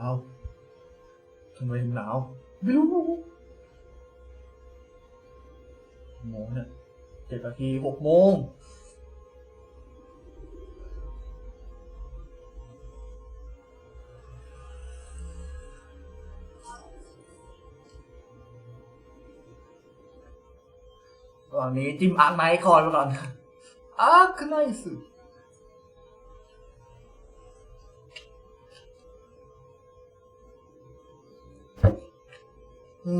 เอาวทำไมหนาว ไม่รู้โมงเนี่ยเจ็ดนาทีหกโมงตอนนี้จิ้มอาร์คไนท์คอยไปก่อนอาร์คไนท์สุด อื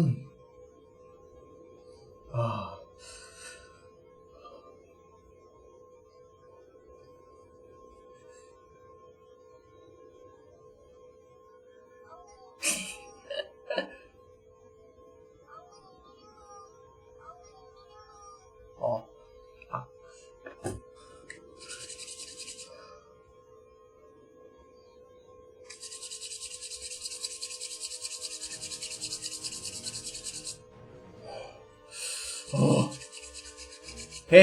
เฮ้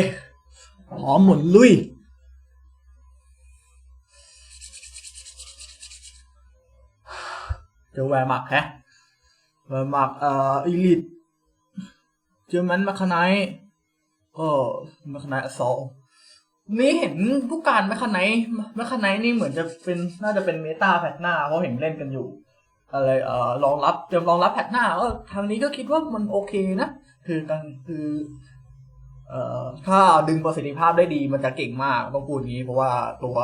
หอมหมุนลุย เจอแวร์มักแฮะแวร์มักเอ่ออีลิทเจอแมนมาคานายเออมาคานายอสอนี่เห็นผู้การแมคคานายแมคคานายนี่เหมือนจะเป็นน่าจะเป็นเมตาแพทหน้าเพราะเห็นเล่นกันอยู่ อะไรเอ่อรองรับเตรียมรองรับแพทหน้าเออทางนี้ก็คิดว่ามันโอเคนะ คือกันคือ เอ่อถ้าดึงประสิทธิภาพได้ดีมันจะเก่งมากต้องพูดงี้ เพราะว่าตัว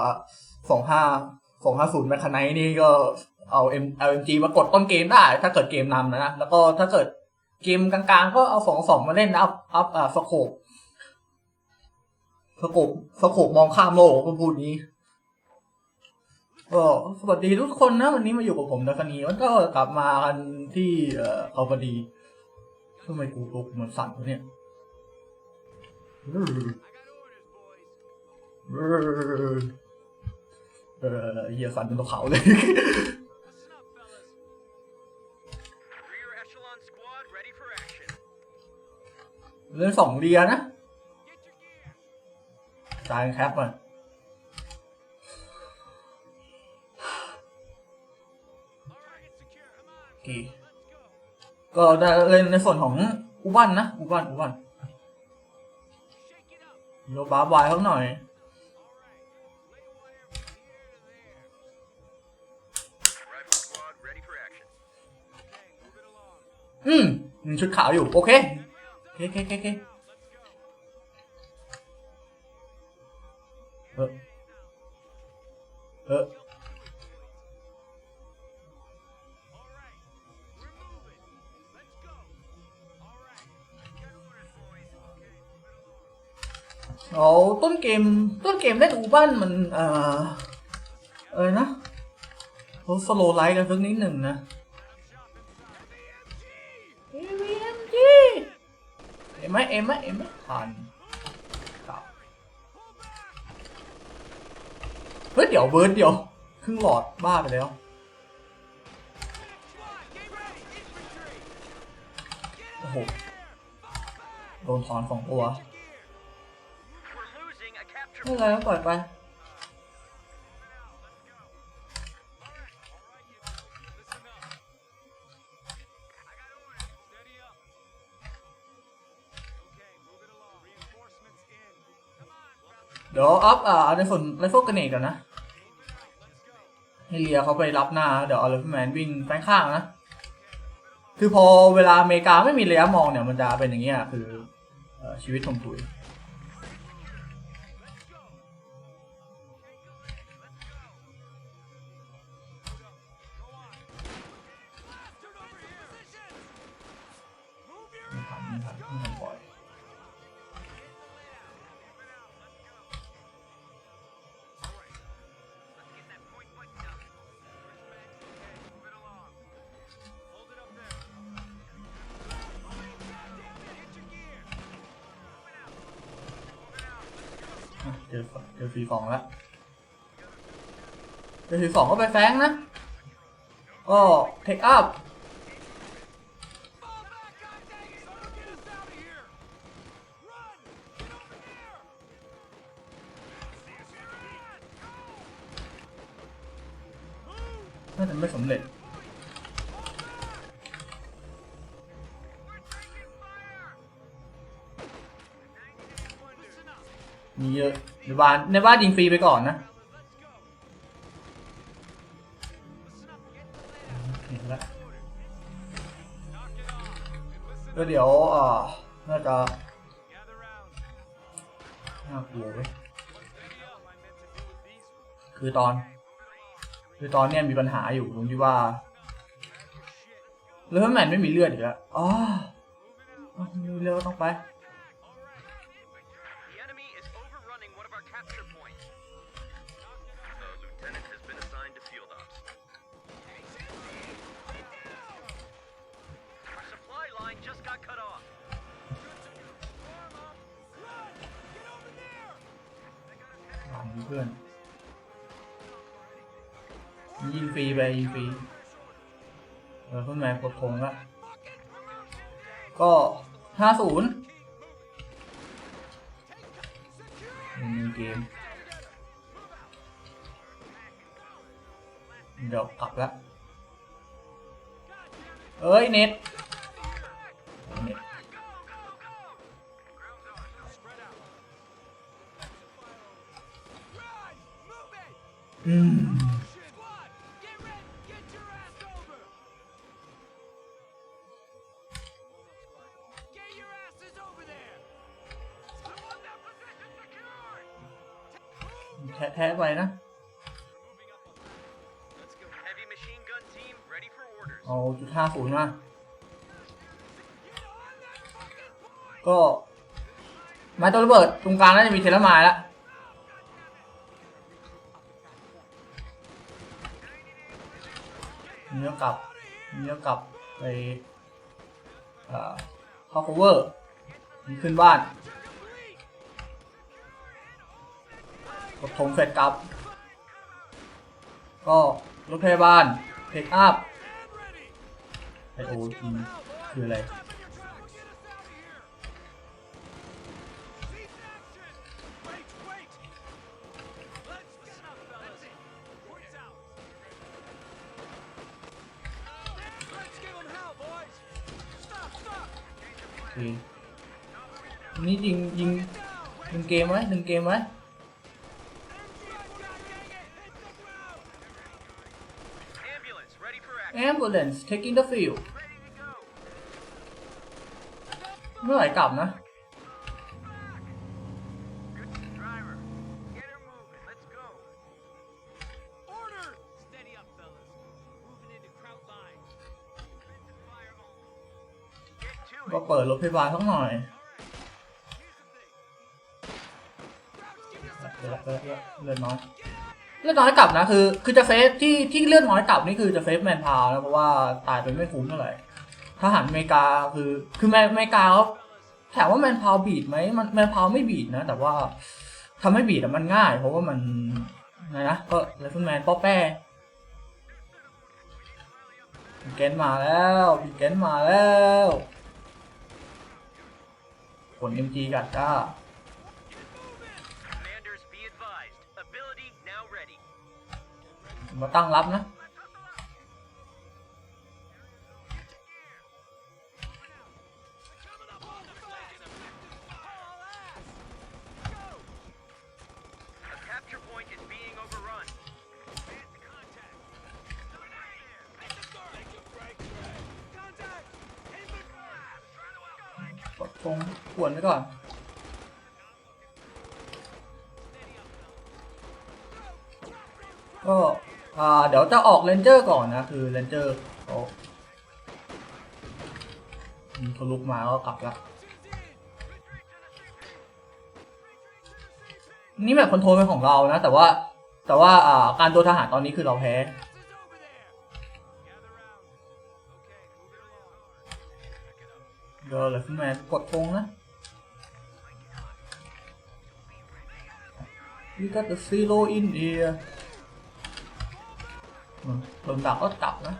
สองห้าสองห้าศูนย์แมคคานนี่ก็เอาเอ็มเอ็มจีมากดต้นเกมได้ ถ้าเกิดเกมนำนะแล้วก็ถ้าเกิดเกมกลางๆ ก็เอาสองสองมาเล่นนะอัพอัพอ่าสโคปสโคปสโคปมองข้ามโลกต้องพูดงี้ก็สวัสดีทุกคนนะ วันนี้มาอยู่กับผมดัคนีมันก็กลับมากันที่เอ่อเอาพอดีทำไมกูตัวกูมันสั่นเนี่ย เออเฮียสันเป็นตัเขาเลย เล่นสองเรียนะตายครับอะกีก็ได้เล่นในส่วนของอุบันนะ อุบันอุบัน โยบาบายเขาหน่อยอืมชุดขาวอยู่ โอเคโอเคโอเคเออเออ เอาต้นเกมต้นเกมเล่นอูบันมันเอ่อเออนะเขาสโลไลท์กันสักนิดหนึ่งนะ AVMG เอ็มไหมเอ็มไหมเอ็มไหมผ่านครับเฮ้ยเดี๋ยวเบิร์ดเดี๋ยวครึ่งหลอดบ้าไปแล้วโอ้โหโดนถอนสองตัว ไม่เป็นก่อยไปเดี๋ยวอัพอ่าในส่วนไรเฟิลกันเนตก่อนนะให้เลียเขาไปรับหน้า เดี๋ยวเอาเลฟแมนวิ่งแฟงข้างนะ คือพอเวลาอเมริกาไม่มีระยะมองเนี่ยมันจะเป็นอย่างเงี้ยคืออชีวิตถมถุย เจอเจอฟรีสองแล้วเจอฟรีสองก็ไปแฟงนะก็เทคอัพ บานในบ้านยิงฟรีไปก่อนนะเห็นแล้วก็เดี๋ยวอ่อน่าจะน่ากลัวเว้ยคือตอน คือตอนเนี้ยมีปัญหาอยู่ตรงที่ว่าเลเวอร์แมนไม่มีเลือดอีกแล้วอ๋อมีเลือดต้องไป เอ้ยเน็ต ตัวระเบิดตรงกลางน่าจะมีเทเลมายแล้วเนื้อกลับเนื้อกลับไปเอ่อเข้า cover มีขึ้นบ้านกดธงเสร็จกลับ ก็รถพยาบาลเทคอัพไอโอทีคืออะไร นี่ยิงยิงหนึ่งเกมไหมหนึ่งเกมไหมแอมบูเลนส์ taking the field เมื่อไหร่กลับนะ ก็เปิดรถพยาบาลสักหน่อยเลือดน้อยเลือดน้อยกลับนะคือ คือจะเซฟที่ที่เลือดน้อยกลับนี่คือจะเซฟแมนพาวนะเพราะว่าตายไปไม่คุ้มเท่าไหร่ทหารอเมริกาคือคือแมนอเมริกาเขาถามว่าแมนพาวบีดไหมมันแมนพาวไม่บีดนะ แต่ว่าทำให้บีดมันง่าย เพราะว่ามันไงนะก็เลฟแมนป้อแป้เกนมาแล้วบิเกนมาแล้ว ลเอ็มจีกัดจ้า Commanders be advised. Ability now ready. มาตั้งรับนะ จะออกเรนเจอร์ก่อนนะ คือเรนเจอร์เขาเขาลุกมาก็กลับละนี่แบบคอนโทรลเป็นของเรานะ แต่ว่าแต่ว่าอ่าการตัวทหารตอนนี้คือเราแพ้เดี๋ยวเลยขึ้นมากดธงนะ We got the zero in here อืม โดนดาวก็ตับนะ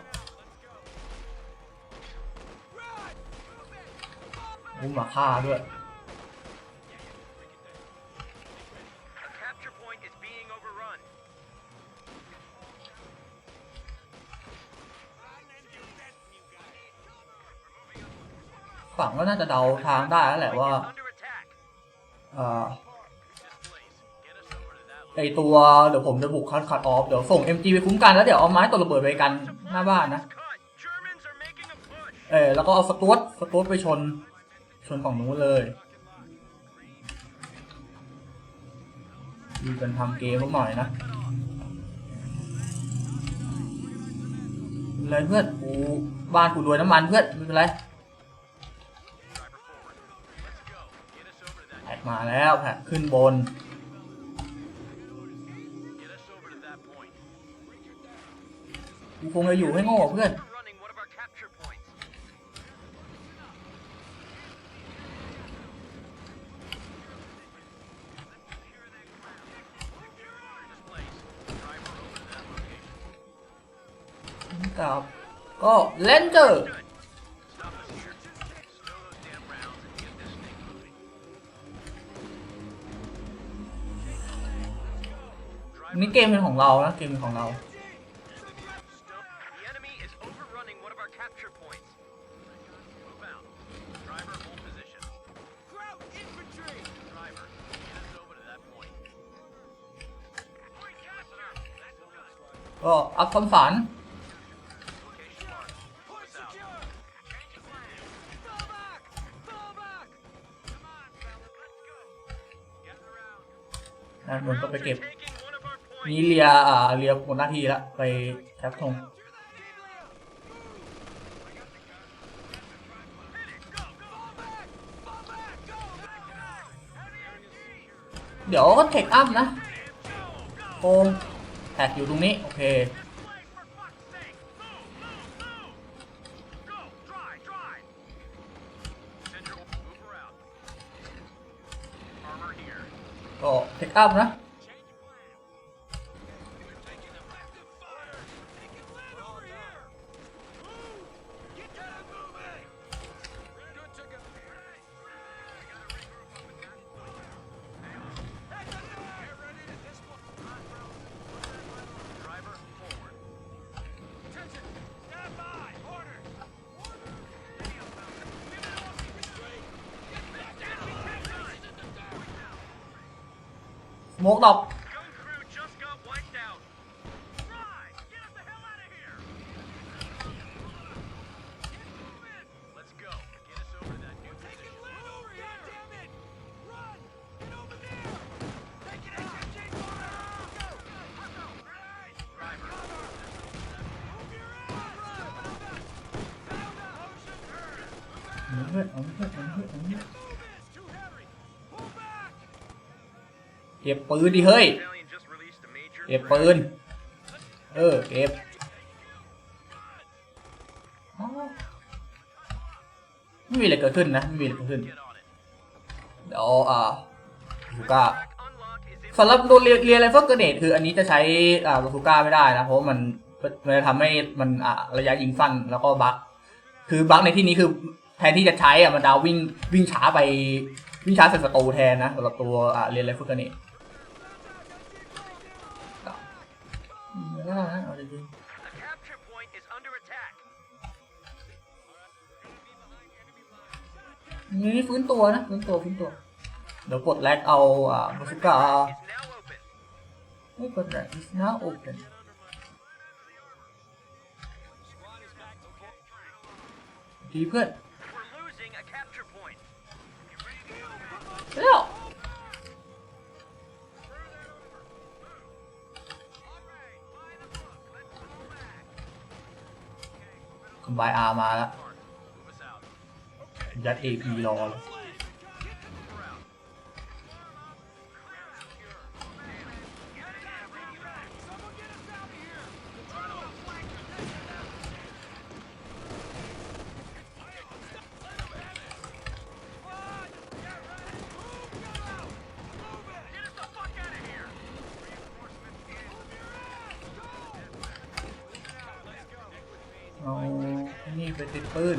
บุ้มมาฆ่าด้วยฝั่งก็น่าจะเดาทางได้แล้วแหละว่า เอ่อ ไอตัวเดี๋ยวผมจะบุกคัดคัดออฟเดี๋ยวส่ง MG ไปคุ้มกันแล้วเดี๋ยวเอาไม้ตัวระเบิดไปกันหน้าบ้านนะ เออแล้วก็เอาสตูดสตูดไปชน ชนฝั่งนู้นเลยดีกันทำเกมหน่อยนะไม่เป็นไรเพื่อนกูบ้านกูรวยน้ำมันเพื่อนไม่เป็นไรแพ็กมาแล้วแพ็กขึ้นบนูคงจะอยู่ให้โง่เพื่อน กับก็เลนเจอร์นี่เกมเป็นของเรานะเกมเป็นของเรา ก็อัพคำมฝันนั่นมันก็ไปเก็บ นี่เรียอ่าเรียหมดหน้าที่ละไปแท็บทงเดี๋ยวก็เทคอัพนะโอ้ แท็กอยู่ตรงนี้ โอเค ก็เทคอัพนะ อาเพื่อนเอาเพื่อนเอาเพื่อนเอาเพื่อนเก็บปืนดิเฮ้ย เก็บปืน เออ เก็บไม่มีอะไรเกิดขึ้นนะไม่มีอะไรเกิดขึ้นเดี๋ยวอ่าบูก้าสำหรับตัวเรียนเรียนไรเฟิลเกรเนตคืออันนี้จะใช้อ่าบาซูก้าไม่ได้นะ เพราะมันมันจะทำให้มันอ่าระยะยิงสั้นแล้วก็บั๊กคือบั๊กในที่นี้คือ แทนที่จะใช้อะมันดาววิ่งวิ่งช้าไปวิ่งช้าใส่ศัตรูแทนนะสำหรับตัวอ่าเรียนไรฟิลเกเนตไม่ได้นะเอาจริง A capture point is under attack. ๆนี่ฟื้นตัวนะฟื้นตัวฟื้นตัว เดี๋ยวกดแลกเอาอ่าบาซูก้าไม่กดแลก is now open ดีเพื่อน แคุณบายอาร์มาแล้ว ยัดเอพีรอเลย ติดปืน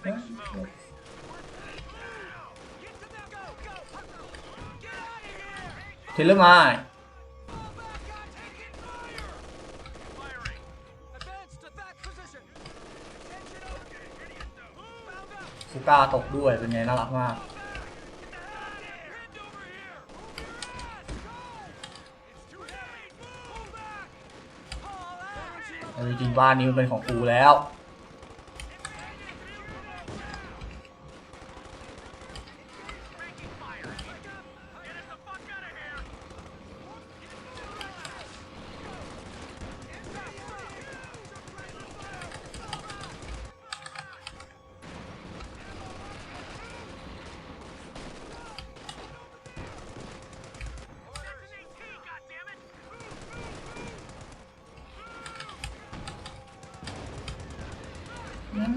เทเลมาฟูก้าตกด้วย เป็นไงน่ารักมากจริงบ้านนี้มันเป็นของกูแล้ว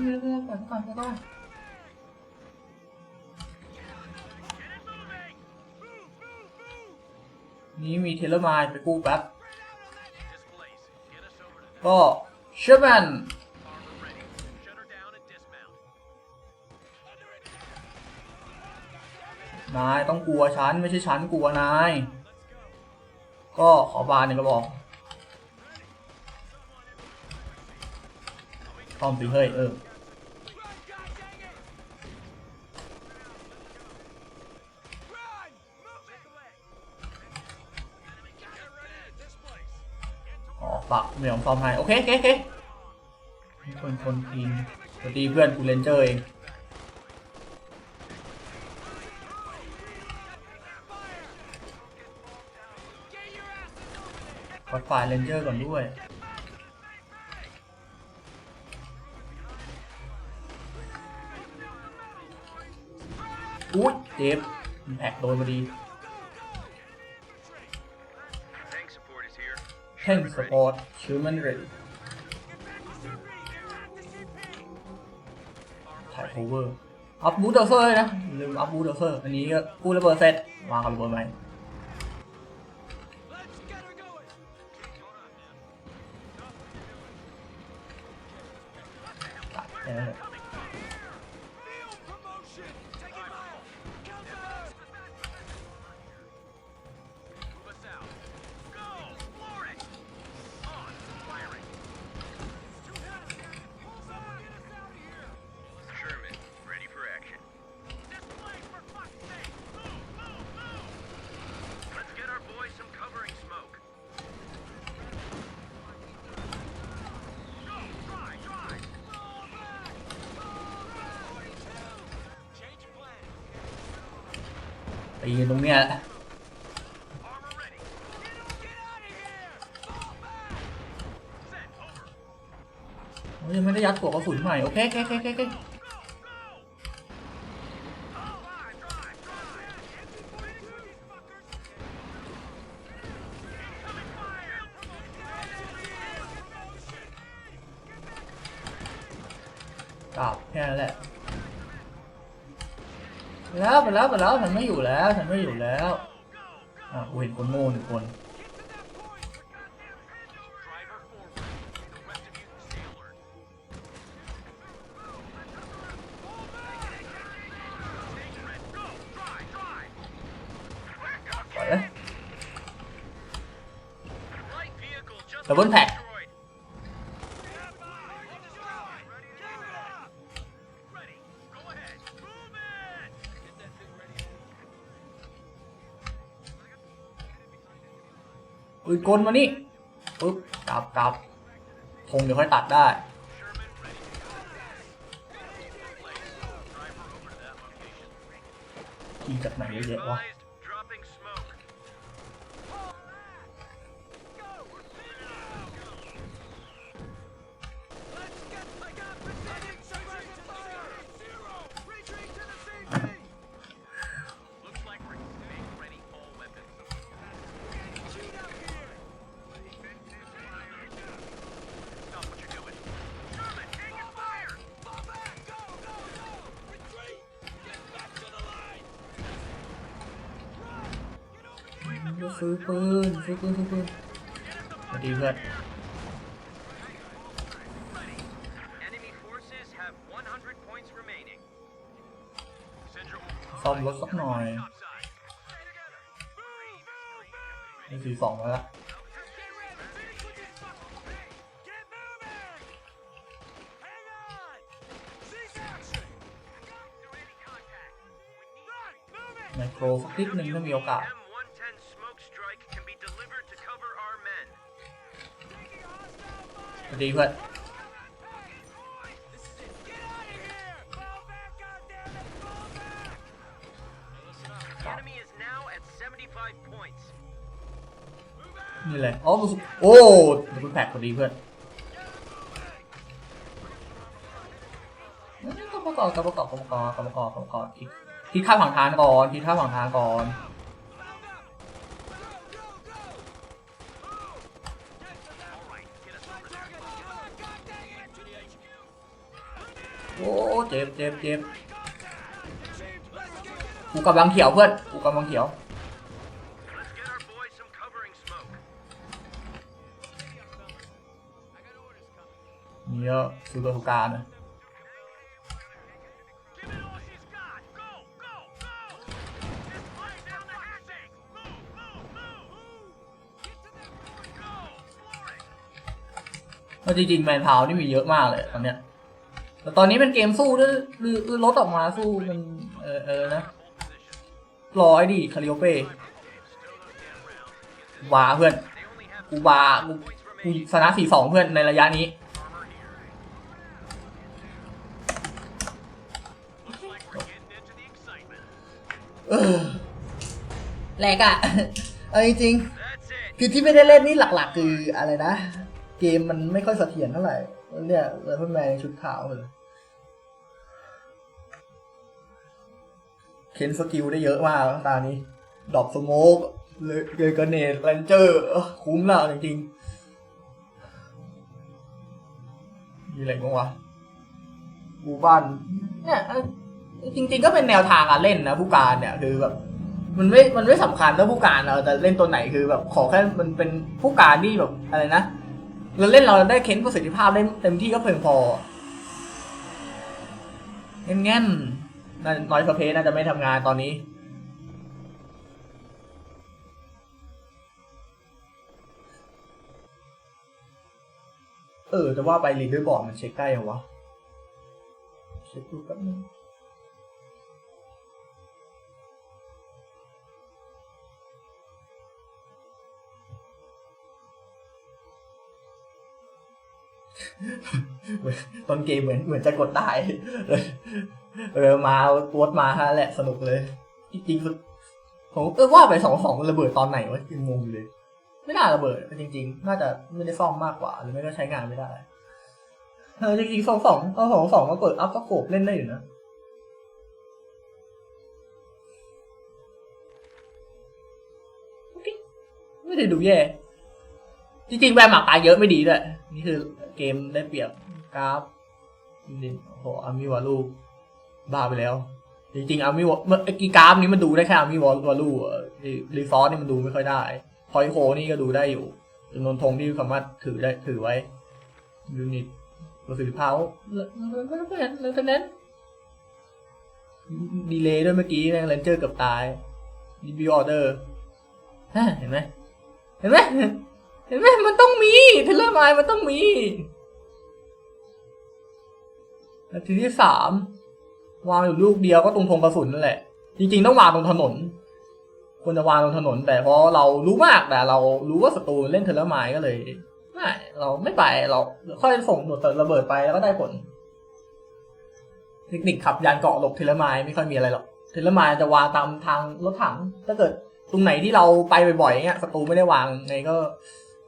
เรื่อยๆก่อนก่อนก่อน Get it moving! นี้มีเทเลมายไปกู้แป๊บ ก็เชอร์แมนนายต้องกลัวฉัน ไม่ใช่ฉันกลัวนาย ก็ขอบานหนึ่งกระบอกต้อมสิเฮ้ย เออ ปักไม่ยอมซ่อมให้โอเคโอเคโอเคคนคนทีมตีเพื่อนกูเลนเจอร์เองกดฝ่ายเลนเจอร์ก่อนด้วย อุ๊ยเจ็บแพ็กโดนพอดี here. แท่งสปอร์ตชื่อมันเรดถ่ายโคเวอร์อัพบูทเดอร์เซอร์นะอย่าลืมอัพบูทเดอร์เซอร์ อันนี้ก็กู้ระเบิดเสร็จวางกับระเบิดไหม Let's get her going. ตัดแค่นั้นเลย ตีกันตรงเนี้ยยังไม่ได้ยัดหัวกระสุนใหม่ โอเคโอเคโอเคโอเคโอเค Go! Go! Oh, drive! Drive! Drive! Empty point to these fuckers! Incoming fire! Promotion. กลับแค่นั้นแหละไป แล้วไปแล้วไปแล้วฉันไม่อยู่แล้วฉันไม่อยู่แล้วอะกูเห็นคนโง่หนึ่งคน Driver forward. The rest of you stay alert. ปืยกลมานี่ปึ๊บกลับกลับคงเดี๋ยวค่อยตัดได้ที่จากไหนเยอะแยะวะ ซื้อปืนซื้อปืนซื้อปืนสวัสดีเพื่อน Enemy forces have 100 points remaining. Central. ซ่อมรถสักหน่อย Topside. Stay together. Move, move, move. นี่สี่สองแล้วละ Get ready! Finish with this fucking thing! Get moving! Hang on! Cease action! Through any contact. We need Run! Moving! ไมโครสักนิดนึงถ้ามีโอกาส enemy is now at 75 points. นี่เลยอ๋อรู้สึกโอ้เดี๋ยวคุณแพ็กพอดีเพื่อนกรรมกรกรรมกรกรรมกรกรรมกรกรรมกรอีกทีข้ามฝั่งทางก่อนทีข้ามฝั่งทางก่อน โอ้เจ็บเจ็บเจ็บกูกำลังเขียวเพื่อน กูกำลังเขียว นี่ก็ซูโกสุการนะจริงๆแมนพาวนี่มีเยอะมากเลยตอนเนี้ย แต่ตอนนี้เป็นเกมสู้ด้วยหรือรถออกมาสู้มันเออเออนะ Hold position. ร้อยดิคาริโอเป้วาเพื่อนกูวากูกูชนะสี่สองเพื่อนในระยะนี้แหลกอะเอาจริงคือที่ไม่ได้เล่นนี่หลักๆ คืออะไรนะ เกมมันไม่ค่อยเสถียรเท่าไหร่ เนี่ยเลยเพิ่งแมนชุดขาวเลยเค้นสกิลได้เยอะมากตานี้ ดอกสโมกเลยเลยกรเนตแรนเจอร์คุ้มและจริงๆ มีอะไรบ้างวะบูบ้านเนี่ยจริง ๆ ก็เป็นแนวทางการเล่นนะผู้การเนี่ยคือแบบมันไม่ มันไม่สำคัญถ้าผู้การเราจะเล่นตัวไหนคือแบบขอแค่มันเป็นผู้การที่แบบอะไรนะ เราเล่นเราได้เค้นประสิทธิภาพได้เต็มที่ก็เพียงพอแง่นๆน่าน้อยสเพสน่าจะไม่ทำงานตอนนี้ เออจะว่าไปรีดด้วยบอร์ดมันเช็คได้ยังวะ เช็คดูแป๊บนึง ต้นเกมเหมือนเหมือนจะกดได้เลยเออมาตัวมาฮะแหละสนุกเลย จริงๆผมเออว่าไปสองสองระเบิดตอนไหนวะยังงงเลย ไม่น่าระเบิดจริง ๆ น่าจะไม่ได้ซ่อมมากกว่า หรือไม่ก็ใช้งานไม่ได้เออจริงๆสองสองเอาสองสองมาเปิดอัพสโคปเล่นได้อยู่นะไม่ได้ดูแย่ จริงๆแวร์หมากตายเยอะไม่ดีด้วยนี่คือเกมได้เปรียบกราฟนี่โอ้โหอามิวาลูบ้าไปแล้ว จริงๆอามิวเมื่อไอ้กราฟนี้มันดูได้แค่อามิวาลูรีซอสนี่มันดูไม่ค่อยได้ พอยโคนี่ก็ดูได้อยู่จำนวนธงที่สามารถถือได้ถือไว้ยูนิตประสิทธิภาพเรื่องเรื่องเรื่องเรื่องนั้นดีเลย์ด้วยเมื่อกี้แม่งเลนเจอร์เกือบตายดีบิวออเดอร์เห็นไหมเห็นไหม เห็นไหมมันต้องมีเทเลอร์ไมล์มันต้องมีนาทีที่สามวางอยู่ลูกเดียวก็ตรงธงกระสุนนั่นแหละ จริงๆต้องวางตรงถนนควรจะวางตรงถนน แต่เพราะเรารู้มากแต่เรารู้ว่าศัตรูเล่นเทเลอร์ไมล์ก็เลยไม่เราไม่ไปเราค่อยส่งหนวยเติระเบิดไปแล้วก็ได้ผลเทคนิคขับยานเกาะหลบเทเลอร์ไมล์ไม่ค่อยมีอะไรหรอก เทเลมายจะวางตามทางรถถัง ถ้าเกิดตรงไหนที่เราไปบ่อยๆเงี้ยศัตรูไม่ได้วางไงก็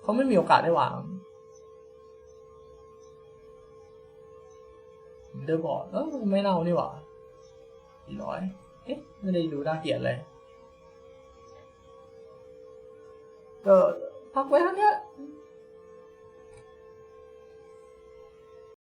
เขาไม่มีโอกาสได้วางเดอร์บอร์ดเออไม่เน่านี่หว่าสี่ร้อยเอ๊ะ ไม่ได้ดูน่าเกลียดเลย ก็พักไว้เท่านี้